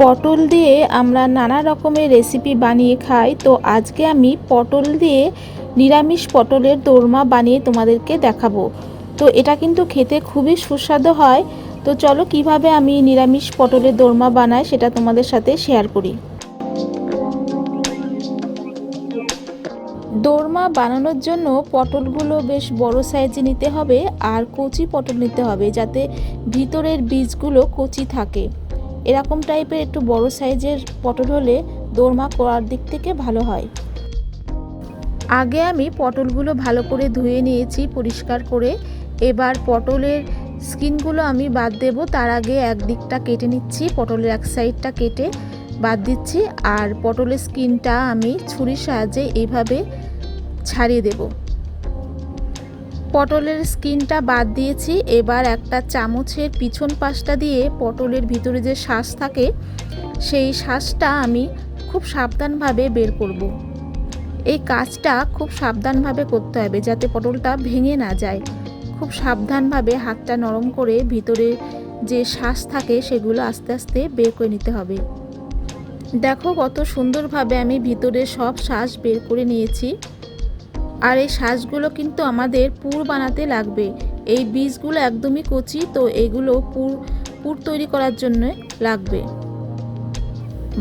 পটল দিয়ে আমরা নানা রকমের রেসিপি বানিয়ে খাই। তো আজকে আমি পটল দিয়ে নিরামিষ পটলের দোরমা বানিয়ে তোমাদেরকে দেখাবো। তো এটা কিন্তু খেতে খুবই সুস্বাদু হয়। তো চলো কীভাবে আমি নিরামিষ পটলের দোরমা বানাই সেটা তোমাদের সাথে শেয়ার করি। দোরমা বানানোর জন্য পটলগুলো বেশ বড় সাইজে নিতে হবে আর কচি পটল নিতে হবে যাতে ভিতরের বীজগুলো কচি থাকে। এরকম টাইপের একটু বড় সাইজের পটল হলে দোরমা করার দিক থেকে ভালো হয়। আগে আমি পটলগুলো ভালো করে ধুয়ে নিয়েছি, পরিষ্কার করে। এবার পটলের স্কিনগুলো আমি বাদ দেব। তার আগে একদিকটা কেটে নিচ্ছি, পটলের এক সাইডটা কেটে বাদ দিচ্ছি। আর পটলের স্কিনটা আমি ছুরির সাহায্যে এইভাবে ছাড়িয়ে দেব। পটলের স্কিনটা বাদ দিয়েছি। এবার একটা চামচের পিছন পাশটা দিয়ে পটলের ভিতরে যে শ্বাস থাকে, সেই শ্বাসটা আমি খুব সাবধানভাবে বের করব। এই কাজটা খুব সাবধানভাবে করতে হবে যাতে পটলটা ভেঙে না যায়। খুব সাবধানভাবে হাতটা নরম করে ভিতরে যে শ্বাস থাকে, সেগুলো আস্তে আস্তে বের করে নিতে হবে। দেখো কত সুন্দরভাবে আমি ভিতরে সব শ্বাস বের করে নিয়েছি। আর এই শ্বাসগুলো কিন্তু আমাদের পুর বানাতে লাগবে। এই বীজগুলো একদমই কচি, তো এগুলো পুর পুর তৈরি করার জন্য লাগবে।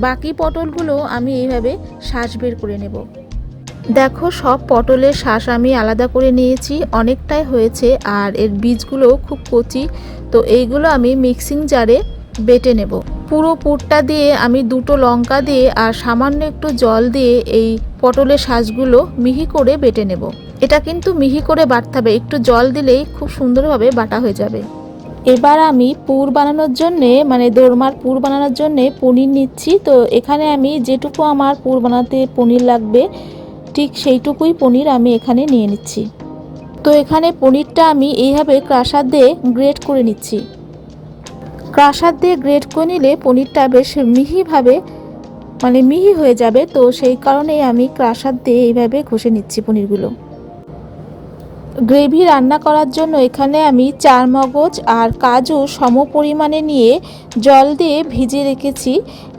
বাকি পটলগুলো আমি এইভাবে শ্বাস বের করে নেব। দেখো, সব পটলের শ্বাস আমি আলাদা করে নিয়েছি, অনেকটাই হয়েছে, আর এর বীজগুলো খুব কচি, তো এইগুলো আমি মিক্সিং জারে বেটে নেব। পুরো পুরটা দিয়ে আমি দুটো লঙ্কা দিয়ে আর সামান্য একটু জল দিয়ে এই পটলের শ্বাসগুলো মিহি করে বেটে নেব। এটা কিন্তু মিহি করে বাটতে হবে। একটু জল দিলেই খুব সুন্দরভাবে বাটা হয়ে যাবে। এবার আমি পুর বানানোর জন্যে মানে দোরমার পুর বানানোর জন্যে পনির নিচ্ছি। তো এখানে আমি যেটুকু আমার পুর বানাতে পনির লাগবে, ঠিক সেইটুকুই পনির আমি এখানে নিয়ে নিচ্ছি। তো এখানে পনিরটা আমি এইভাবে ক্রাশার দিয়ে গ্রেট করে নিচ্ছি। ক্রাশার দিয়ে গ্রেট করে নিলে পনিরটা বেশ মিহিভাবে মানে মিহি হয়ে যাবে। তো সেই কারণেই আমি ক্রাশার দিয়ে এইভাবে ঘষে নিচ্ছি পনিরগুলো। গ্রেভি রান্না করার জন্য এখানে আমি চার মগজ আর কাজু সম পরিমাণে নিয়ে জল দিয়ে ভিজিয়ে রেখেছি।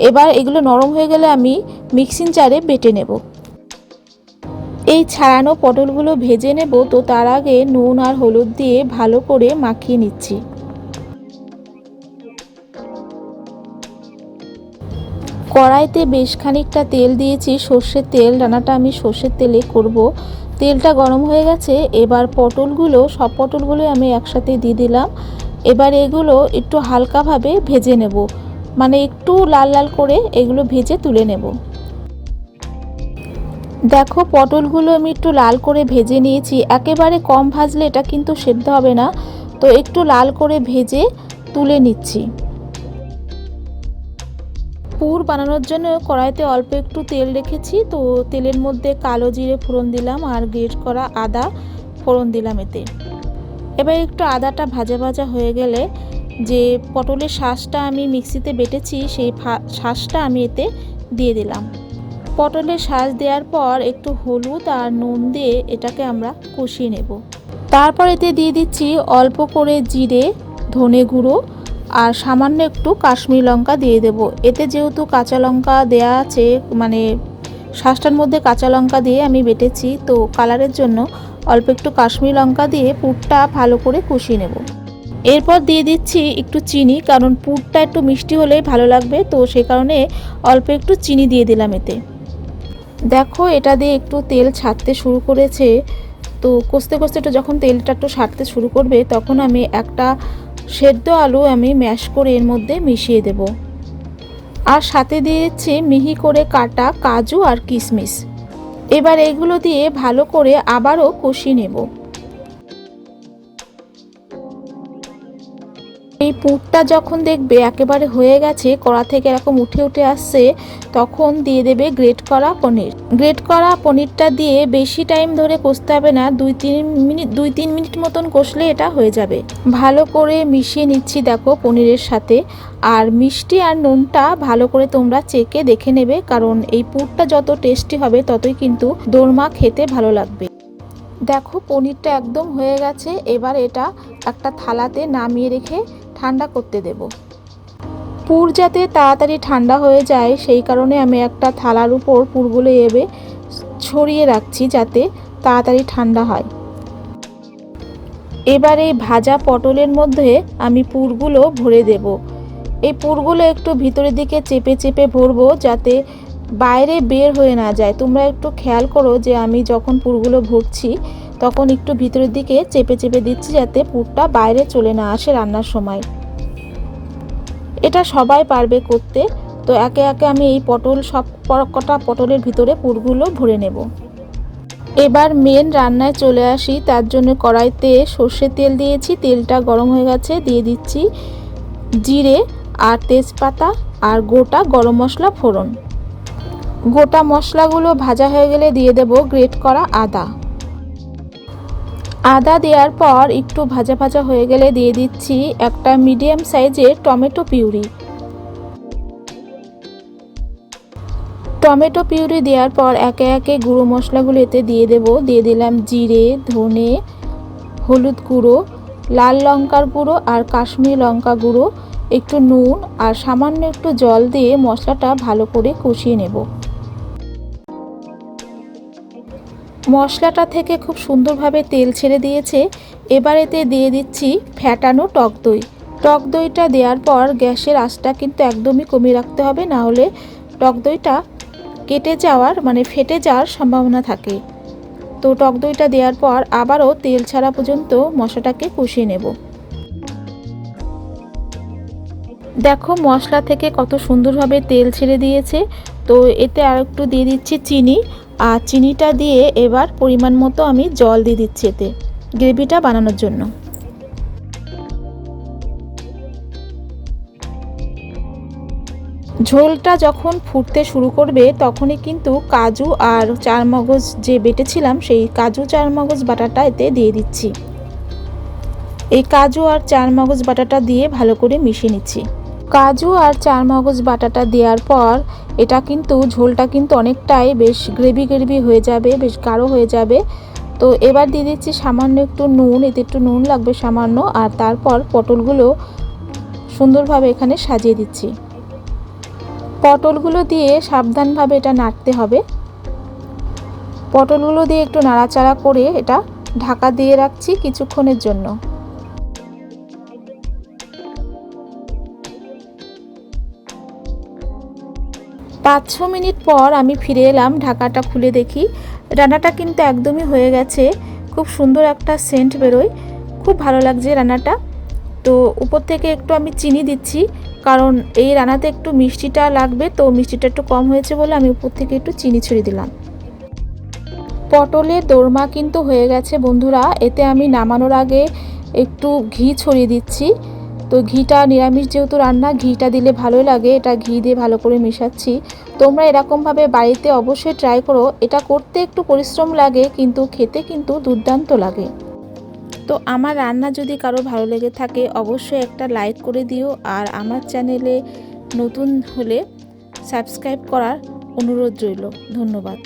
এবার এগুলো নরম হয়ে গেলে আমি মিক্সিং জারে বেটে নেব। এই ছাড়ানো পটলগুলো ভেজে নেব। তো তার আগে নুন আর হলুদ দিয়ে ভালো করে মাখিয়ে নিচ্ছি। কড়াইতে বেশ খানিকটা তেল দিয়েছি, সর্ষের তেল, রান্নাটা আমি সর্ষের তেলে করব। তেলটা গরম হয়ে গেছে, এবার পটলগুলো, সব পটলগুলোই আমি একসাথে দিয়ে দিলাম। এবার এগুলো একটু হালকাভাবে ভেজে নেব। মানে একটু লাল লাল করে এগুলো ভেজে তুলে নেব। দেখো, পটলগুলো আমি একটু লাল করে ভেজে নিয়েছি। একেবারে কম ভাজলে এটা কিন্তু সেদ্ধ হবে না। তো একটু লাল করে ভেজে তুলে নিচ্ছি। পুর বানানোর জন্য কড়াইতে অল্প একটু তেল রেখেছি। তো তেলের মধ্যে কালো জিরে ফোড়ন দিলাম আর গ্রেট করা আদা ফোড়ন দিলাম এতে। এবার একটু আদাটা ভাজা ভাজা হয়ে গেলে যে পটলের শ্বাসটা আমি মিক্সিতে বেটেছি, সেই শ্বাসটা আমি এতে দিয়ে দিলাম। পটলের শ্বাস দেওয়ার পর একটু হলুদ আর নুন দিয়ে এটাকে আমরা কষিয়ে নেব। তারপর এতে দিয়ে দিচ্ছি অল্প করে জিরে, ধনে গুঁড়ো আর সামান্য একটু কাশ্মীর লঙ্কা দিয়ে দেব। এতে যেহেতু কাঁচা লঙ্কা দেয়া আছে মানে শ্বাসটার মধ্যে কাঁচা লঙ্কা দিয়ে আমি বেটেছি, তো কালারের জন্য অল্প একটু কাশ্মীর লঙ্কা দিয়ে পুরটা ভালো করে কষিয়ে নেব। এরপর দিয়ে দিচ্ছি একটু চিনি, কারণ পুরটা একটু মিষ্টি হলেই ভালো লাগবে, তো সে কারণে অল্প একটু চিনি দিয়ে দিলাম এতে। দেখো, এটা দিয়ে একটু তেল ছাড়তে শুরু করেছে। তো কষতে কষতে একটু যখন তেলটা একটু ছাড়তে শুরু করবে, তখন আমি একটা সেদ্ধ আলু আমি ম্যাশ করে এর মধ্যে মিশিয়ে দেব। আর সাথে দিয়েছি মিহি করে কাটা কাজু আর কিশমিশ। এবার এগুলো দিয়ে ভালো করে আবারও কষিয়ে নেব। পুরটা যখন দেখবে একেবারে হয়ে গেছে, কড়া থেকে এরকম উঠে উঠে আসছে, তখন দিয়ে দেবে গ্রেট করা পনির। গ্রেট করা পনিরটা দিয়ে বেশি টাইম ধরে কষতে হবে না, দুই তিন মিনিট, দুই তিন মিনিট মতন কষলে এটা হয়ে যাবে। ভালো করে মিশিয়ে নিচ্ছি দেখো পনিরের সাথে। আর মিষ্টি আর নুনটা ভালো করে তোমরা চেকে দেখে নেবে, কারণ এই পুরটা যত টেস্টি হবে ততই কিন্তু দোরমা খেতে ভালো লাগবে। দেখো পনিরটা একদম হয়ে গেছে, এবার এটা একটা থালাতে নামিয়ে রেখে ঠান্ডা করতে দেব। পুর যাতে তাড়াতাড়ি ঠান্ডা হয়ে যায়, সেই কারণে আমি একটা থালার উপর পুরগুলো এবে ছড়িয়ে রাখছি যাতে তাড়াতাড়ি ঠান্ডা হয়। এবার এই ভাজা পটলের মধ্যে আমি পুরগুলো ভরে দেব। এই পুরগুলো একটু ভিতরের দিকে চেপে চেপে ভরবো যাতে বাইরে বের হয়ে না যায়। তোমরা একটু খেয়াল করো যে আমি যখন পুরগুলো ভরছি তখন একটু ভিতরের দিকে চেপে চেপে দিচ্ছি যাতে পুরটা বাইরে চলে না আসে রান্নার সময়। এটা সবাই পারবে করতে, তো একে একে আমি এই পটল সব কটা পটলের ভিতরে পুরগুলো ভরে নেব। এবার মেন রান্নায় চলে আসি, তার জন্য কড়াইতে সর্ষের তেল দিয়েছি, তেলটা গরম হয়ে গেছে, দিয়ে দিচ্ছি জিরে আর তেজপাতা আর গোটা গরম মশলা ফোড়ন। গোটা মশলাগুলো ভাজা হয়ে গেলে দিয়ে দেব গ্রেট করা আদা। আদা দেওয়ার পর একটু ভাজা ভাজা হয়ে গেলে দিয়ে দিচ্ছি একটা মিডিয়াম সাইজের টমেটো পিউরি। টমেটো পিউরি দেওয়ার পর একে একে গুঁড়ো মশলাগুলো এতে দিয়ে দেব। দিয়ে দিলাম জিরে, ধনে, হলুদ গুঁড়ো, লাল লঙ্কার গুঁড়ো আর কাশ্মীরি লঙ্কা গুঁড়ো, একটু নুন আর সামান্য একটু জল দিয়ে মশলাটা ভালো করে কষিয়ে নেব। মশলাটা থেকে খুব সুন্দরভাবে তেল ছেড়ে দিয়েছে। এবার এতে দিয়ে দিচ্ছি ফ্যাটানো টক দই। টক দইটা দেওয়ার পর গ্যাসের আঁচটা কিন্তু একদমই কমিয়ে রাখতে হবে, না হলে টক দইটা কেটে যাওয়ার মানে ফেটে যাওয়ার সম্ভাবনা থাকে। তো টক দইটা দেওয়ার পর আবারও তেল ছাড়া পর্যন্ত মশলাটাকে কষিয়ে নেব। দেখো মশলা থেকে কত সুন্দরভাবে তেল ছেড়ে দিয়েছে। তো এতে আর একটু দিয়ে দিচ্ছি চিনি। আর চিনিটা দিয়ে এবার পরিমাণ মতো আমি জল দিয়ে দিচ্ছি এতে, গ্রেভিটা বানানোর জন্য। ঝোলটা যখন ফুটতে শুরু করবে, তখনই কিন্তু কাজু আর চারমগজ যে বেটেছিলাম, সেই কাজু চারমগজ বাটাটা এতে দিয়ে দিচ্ছি। এই কাজু আর চারমগজ বাটাটা দিয়ে ভালো করে মিশিয়ে নিচ্ছি। কাজু আর চারমগজ বাটাটা দেওয়ার পর এটা কিন্তু ঝোলটা কিন্তু অনেকটাই বেশ গ্রেভি গ্রেভি হয়ে যাবে, বেশ গাঢ় হয়ে যাবে। তো এবার দিয়ে দিচ্ছি সামান্য একটু নুন, এতে একটু নুন লাগবে সামান্য, আর তারপর পটলগুলো সুন্দরভাবে এখানে সাজিয়ে দিচ্ছি। পটলগুলো দিয়ে সাবধানভাবে এটা নাড়তে হবে। পটলগুলো দিয়ে একটু নাড়াচাড়া করে এটা ঢাকা দিয়ে রাখছি কিছুক্ষণের জন্য। পাঁচ ছ মিনিট পর আমি ফিরে এলাম, ঢাকাটা খুলে দেখি। রান্নাটা কিন্তু একদমই হয়ে গেছে। খুব সুন্দর একটা সেন্ট বেরোয়। খুব ভালো লাগছে রান্নাটা। তো উপর থেকে একটু আমি চিনি দিচ্ছি, কারণ এই রান্নাতে একটু মিষ্টিটা লাগবে, তো মিষ্টিটা একটু কম হয়েছে বলে আমি উপর থেকে একটু চিনি ছড়িয়ে দিলাম। পটলের দোরমা কিন্তু হয়ে গেছে বন্ধুরা। এতে আমি নামানোর আগে একটু ঘি ছড়িয়ে দিচ্ছি। তো ঘিটা, নিরামিষ যেহেতু রান্না, ঘিটা দিলে ভালোই লাগে। এটা ঘি দিয়ে ভালো করে মেশাচ্ছি। তোমরা এরকমভাবে বাড়িতে অবশ্যই ট্রাই করো। এটা করতে একটু পরিশ্রম লাগে, কিন্তু খেতে কিন্তু দুর্দান্ত লাগে। তো আমার রান্না যদি কারও ভালো লেগে থাকে, অবশ্যই একটা লাইক করে দিও। আর আমার চ্যানেলে নতুন হলে সাবস্ক্রাইব করার অনুরোধ রইল। ধন্যবাদ।